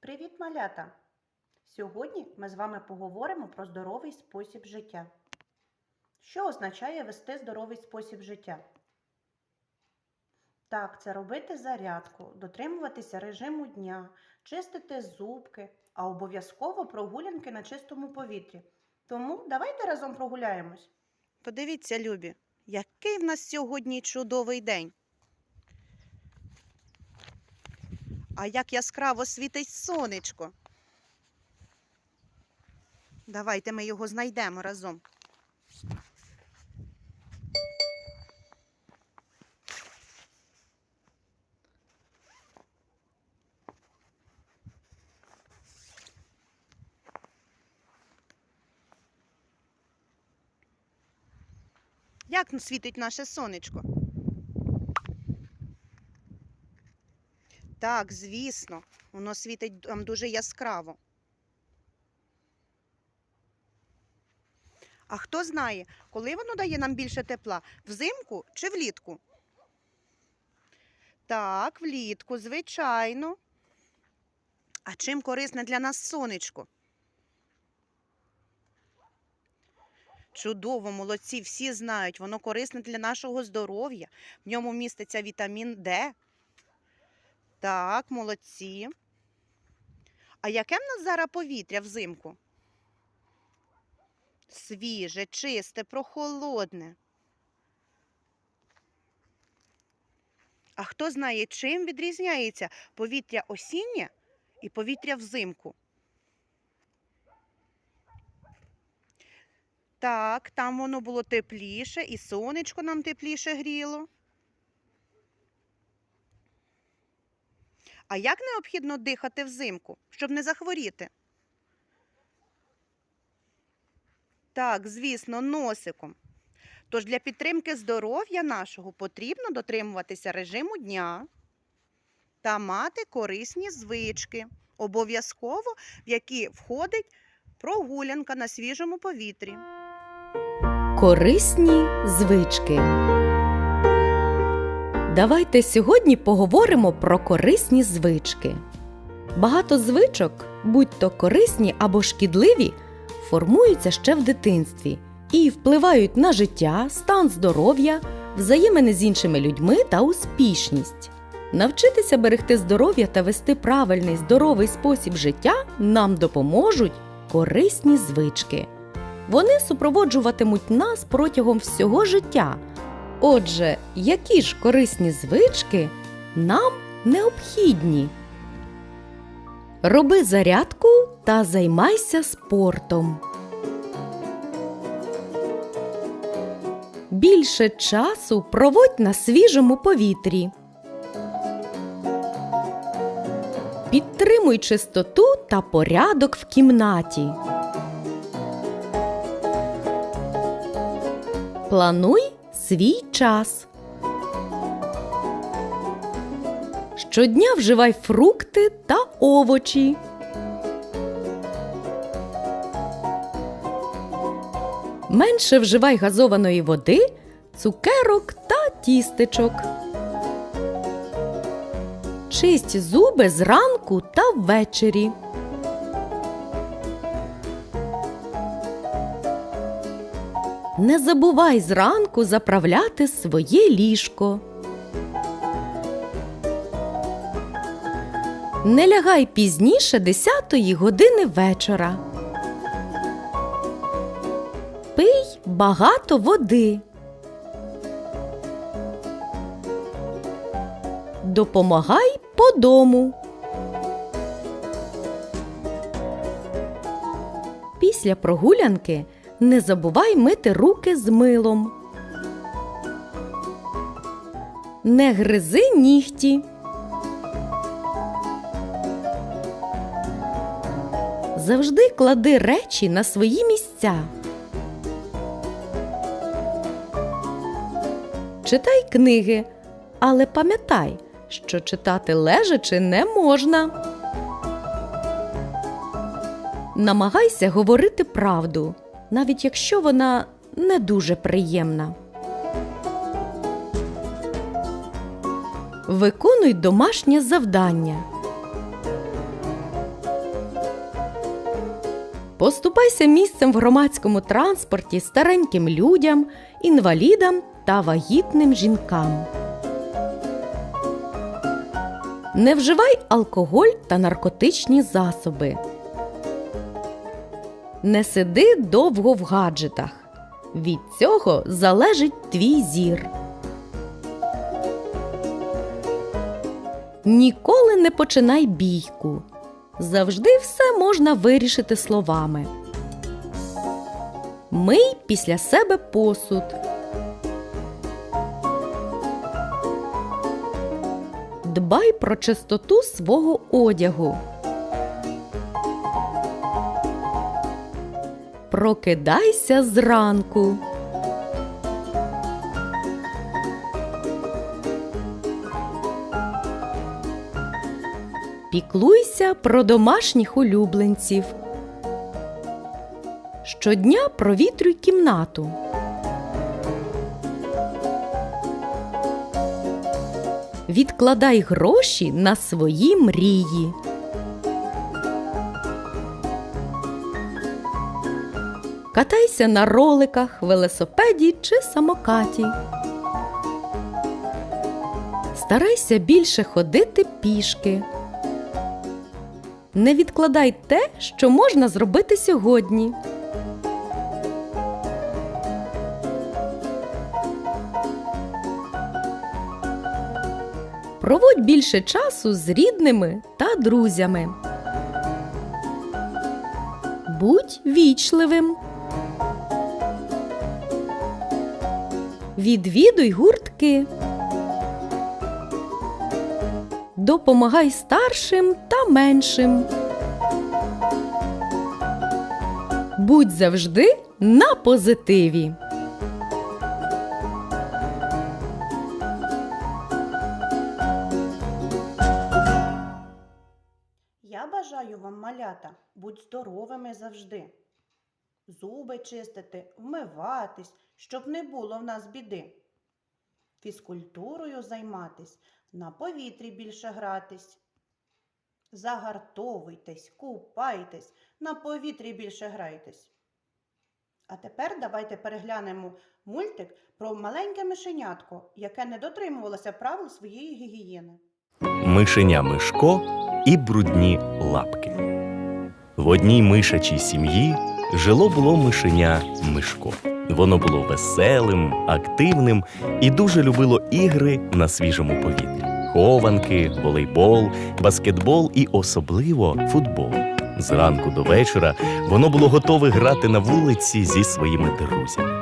Привіт, малята! Сьогодні ми з вами поговоримо про здоровий спосіб життя. Що означає вести здоровий спосіб життя? Так, це робити зарядку, дотримуватися режиму дня, чистити зубки, а обов'язково прогулянки на чистому повітрі. Тому давайте разом прогуляємось. Подивіться, Любі, який в нас сьогодні чудовий день. А як яскраво світить сонечко. Давайте ми його знайдемо разом. Як світить наше сонечко? Так, звісно, воно світить там дуже яскраво. А хто знає, коли воно дає нам більше тепла? Взимку чи влітку? Так, влітку, звичайно. А чим корисне для нас сонечко? Чудово, молодці, всі знають, воно корисне для нашого здоров'я. В ньому міститься вітамін Д. Так, молодці. А яке в нас зараз повітря взимку? Свіже, чисте, прохолодне. А хто знає, чим відрізняється повітря осіннє і повітря взимку? Так, там воно було тепліше, і сонечко нам тепліше гріло. А як необхідно дихати взимку, щоб не захворіти? Так, звісно, носиком. Тож для підтримки здоров'я нашого потрібно дотримуватися режиму дня та мати корисні звички, обов'язково в які входить прогулянка на свіжому повітрі. Корисні звички. Давайте сьогодні поговоримо про корисні звички. Багато звичок, будь то корисні або шкідливі, формуються ще в дитинстві і впливають на життя, стан здоров'я, взаємини з іншими людьми та успішність. Навчитися берегти здоров'я та вести правильний здоровий спосіб життя нам допоможуть корисні звички. Вони супроводжуватимуть нас протягом всього життя. Отже, які ж корисні звички нам необхідні? Роби зарядку та займайся спортом. Більше часу проводь на свіжому повітрі. Підтримуй чистоту та порядок в кімнаті. Плануй свій час. Щодня вживай фрукти та овочі. Менше вживай газованої води, цукерок та тістечок. Чисть зуби зранку та ввечері. Не забувай зранку заправляти своє ліжко. Не лягай пізніше 10 години вечора. Пий багато води. Допомагай по дому. Після прогулянки не забувай мити руки з милом. Не гризи нігті. Завжди клади речі на свої місця. Читай книги, але пам'ятай, що читати лежачи не можна. Намагайся говорити правду, навіть якщо вона не дуже приємна. Виконуй домашнє завдання. Поступайся місцем в громадському транспорті стареньким людям, інвалідам та вагітним жінкам. Не вживай алкоголь та наркотичні засоби. Не сиди довго в гаджетах. Від цього залежить твій зір. Ніколи не починай бійку. Завжди все можна вирішити словами. Мий після себе посуд. Дбай про чистоту свого одягу. Прокидайся зранку. Піклуйся про домашніх улюбленців. Щодня провітрюй кімнату. Відкладай гроші на свої мрії. Катайся на роликах, велосипеді чи самокаті. Старайся більше ходити пішки. Не відкладай те, що можна зробити сьогодні. Проводь більше часу з рідними та друзями. Будь вічливим. Відвідуй гуртки. Допомагай старшим та меншим. Будь завжди на позитиві. Я бажаю вам, малята, будь здоровими завжди. Зуби чистити, вмиватись, щоб не було в нас біди. Фізкультурою займатись, на повітрі більше гратись. Загартовуйтесь, купайтесь, на повітрі більше грайтесь. А тепер давайте переглянемо мультик про маленьке мишенятко, яке не дотримувалося правил своєї гігієни. Мишеня Мишко і брудні лапки. В одній мишачій сім'ї жило було мишеня Мишко. Воно було веселим, активним і дуже любило ігри на свіжому повітрі: хованки, волейбол, баскетбол і особливо футбол. Зранку до вечора воно було готове грати на вулиці зі своїми друзями.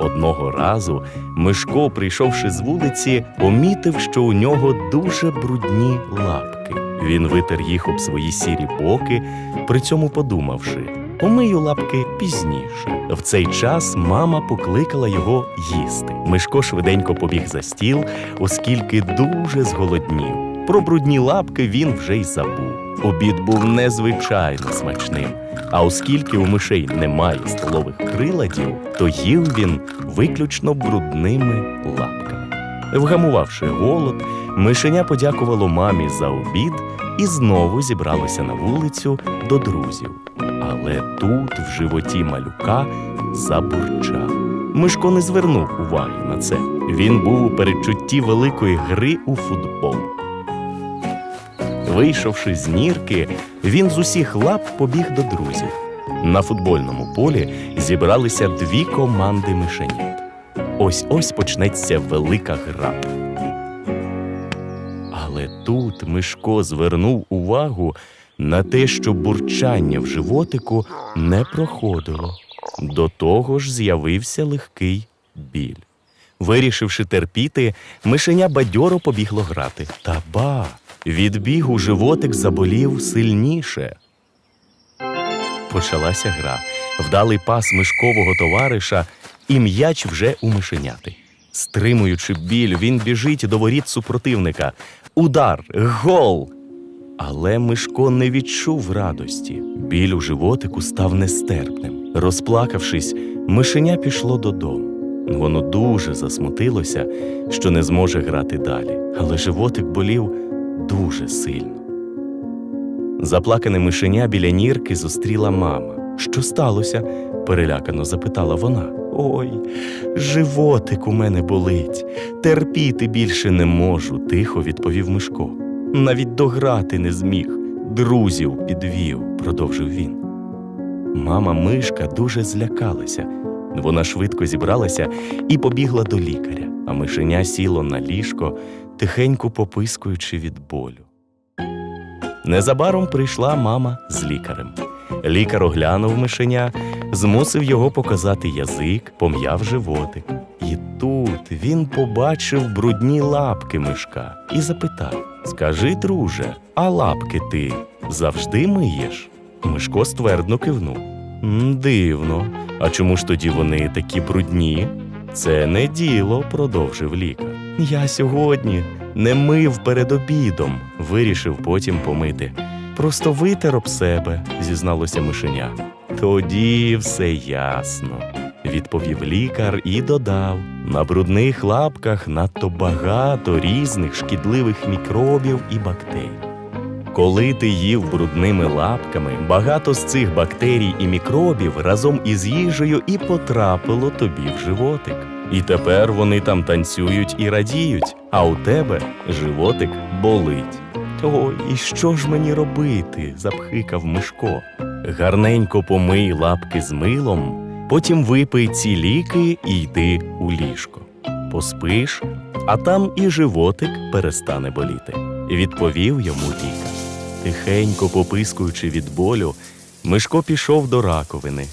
Одного разу Мишко, прийшовши з вулиці, помітив, що у нього дуже брудні лапки. Він витер їх об свої сірі боки, при цьому подумавши, помию лапки пізніше. В цей час мама покликала його їсти. Мишко швиденько побіг за стіл, оскільки дуже зголоднів. Про брудні лапки він вже й забув. Обід був незвичайно смачним. А оскільки у мишей немає столових приладів, то їв він виключно брудними лапками. Вгамувавши голод, мишеня подякувало мамі за обід і знову зібралося на вулицю до друзів. Але тут в животі малюка забурчав. Мишко не звернув уваги на це. Він був у передчутті великої гри у футбол. Вийшовши з нірки, він з усіх лап побіг до друзів. На футбольному полі зібралися дві команди мишенят. Ось ось почнеться велика гра. Тут Мишко звернув увагу на те, що бурчання в животику не проходило. До того ж з'явився легкий біль. Вирішивши терпіти, мишеня бадьоро побігло грати. Та ба! Від бігу животик заболів сильніше. Почалася гра. Вдалий пас мишкового товариша, і м'яч вже у мишеняти. Стримуючи біль, він біжить до воріт супротивника. Удар, гол! Але Мишко не відчув радості. Біль у животику став нестерпним. Розплакавшись, мишеня пішло додому. Воно дуже засмутилося, що не зможе грати далі, але животик болів дуже сильно. Заплакане мишеня біля нірки зустріла мама. Що сталося? перелякано запитала вона. Ой, животик у мене болить. Терпіти більше не можу, тихо відповів Мишко. Навіть дограти не зміг, друзів підвів, продовжив він. Мама мишка дуже злякалася. Вона швидко зібралася і побігла до лікаря, а мишеня сіло на ліжко, тихенько попискуючи від болю. Незабаром прийшла мама з лікарем. Лікар оглянув мишеня, змусив його показати язик, пом'яв животик. І тут він побачив брудні лапки мишка і запитав: Скажи, друже, а лапки ти завжди миєш? Мишко ствердно кивнув. Дивно. А чому ж тоді вони такі брудні? Це не діло, продовжив лікар. Я сьогодні не мив перед обідом, вирішив потім помити. Просто витер об себе, зізналося мишеня. Тоді все ясно, відповів лікар і додав: на брудних лапках надто багато різних шкідливих мікробів і бактерій. Коли ти їв брудними лапками, багато з цих бактерій і мікробів разом із їжею і потрапило тобі в животик. І тепер вони там танцюють і радіють, а у тебе животик болить. Ой, і що ж мені робити? запхикав Мишко. Гарненько помий лапки з милом, потім випий ці ліки і йди у ліжко. Поспиш, а там і животик перестане боліти, відповів йому лікар. Тихенько попискуючи від болю, Мишко пішов до раковини,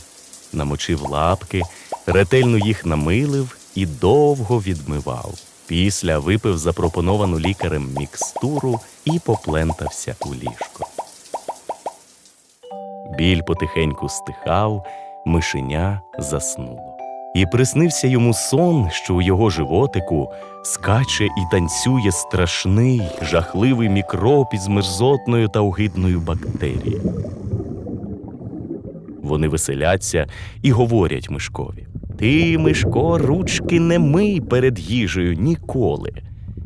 намочив лапки, ретельно їх намилив і довго відмивав. Після випив запропоновану лікарем мікстуру і поплентався у ліжко. Біль потихеньку стихав, мишеня заснуло. І приснився йому сон, що у його животику скаче і танцює страшний, жахливий мікроб із мерзотною та огидною бактерією. Вони веселяться і говорять Мишкові: Ти, Мишко, ручки не мий перед їжею ніколи.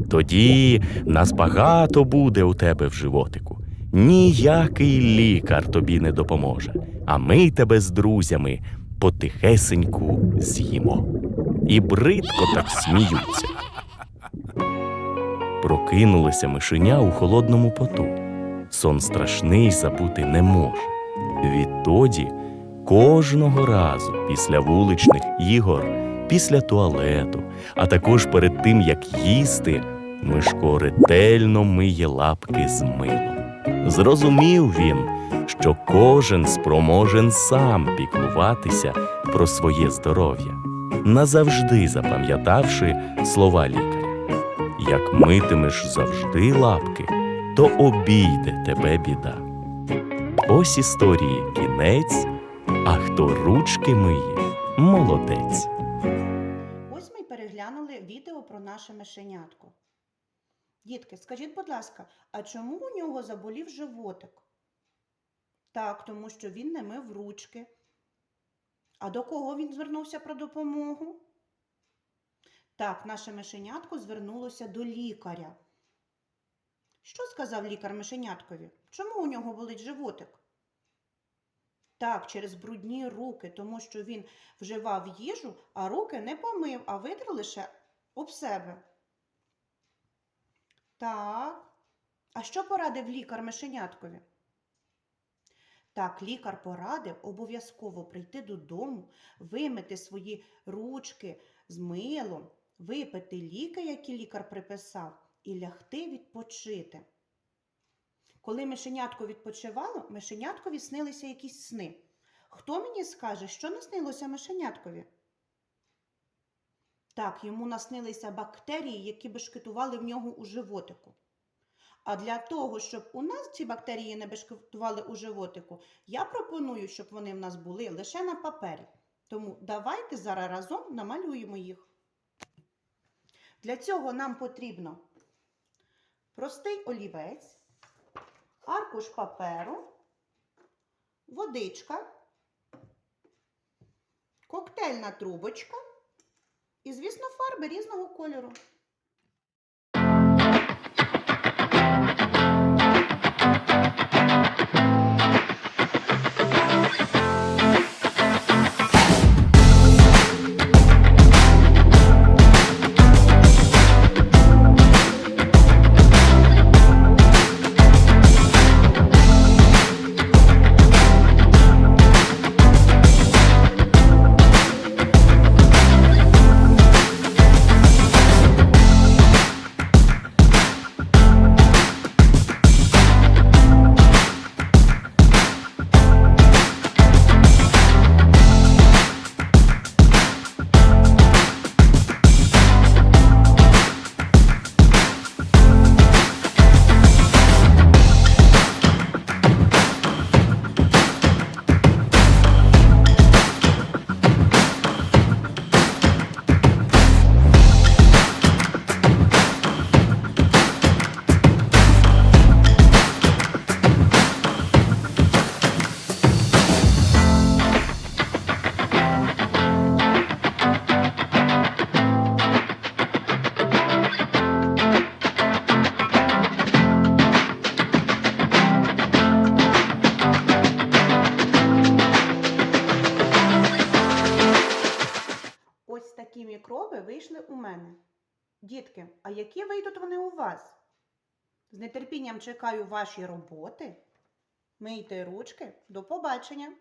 Тоді нас багато буде у тебе в животику. Ніякий лікар тобі не допоможе, а ми тебе з друзями потихесеньку з'їмо. І бридко так сміються. Прокинулися мишеня у холодному поту. Сон страшний забути не може. Відтоді кожного разу після вуличних ігор, після туалету, а також перед тим, як їсти, Мишко ретельно миє лапки з милом. Зрозумів він, що кожен спроможен сам піклуватися про своє здоров'я, назавжди запам'ятавши слова лікаря. Як митимеш завжди лапки, то обійде тебе біда. Ось історії кінець, а хто ручки миє, молодець. Ось ми переглянули відео про наше мишенятко. Дітки, скажіть, будь ласка, а чому у нього заболів животик? Так, тому що він не мив ручки. А до кого він звернувся про допомогу? Так, наше мишенятко звернулося до лікаря. Що сказав лікар мишеняткові? Чому у нього болить животик? Так, через брудні руки, тому що він вживав їжу, а руки не помив, а витер лише об себе. Так. А що порадив лікар мишеняткові? Так, лікар порадив обов'язково прийти додому, вимити свої ручки з милом, випити ліки, які лікар приписав, і лягти відпочити. Коли мишенятко відпочивало, мишеняткові снилися якісь сни. Хто мені скаже, що наснилося мишеняткові? Так, йому наснилися бактерії, які бешкетували в нього у животику. А для того, щоб у нас ці бактерії не бешкетували у животику, я пропоную, щоб вони в нас були лише на папері. Тому давайте зараз разом намалюємо їх. Для цього нам потрібно простий олівець, аркуш паперу, водичка, коктейльна трубочка і, звісно, фарби різного кольору. З нетерпінням чекаю ваші роботи. Мийте ручки. До побачення!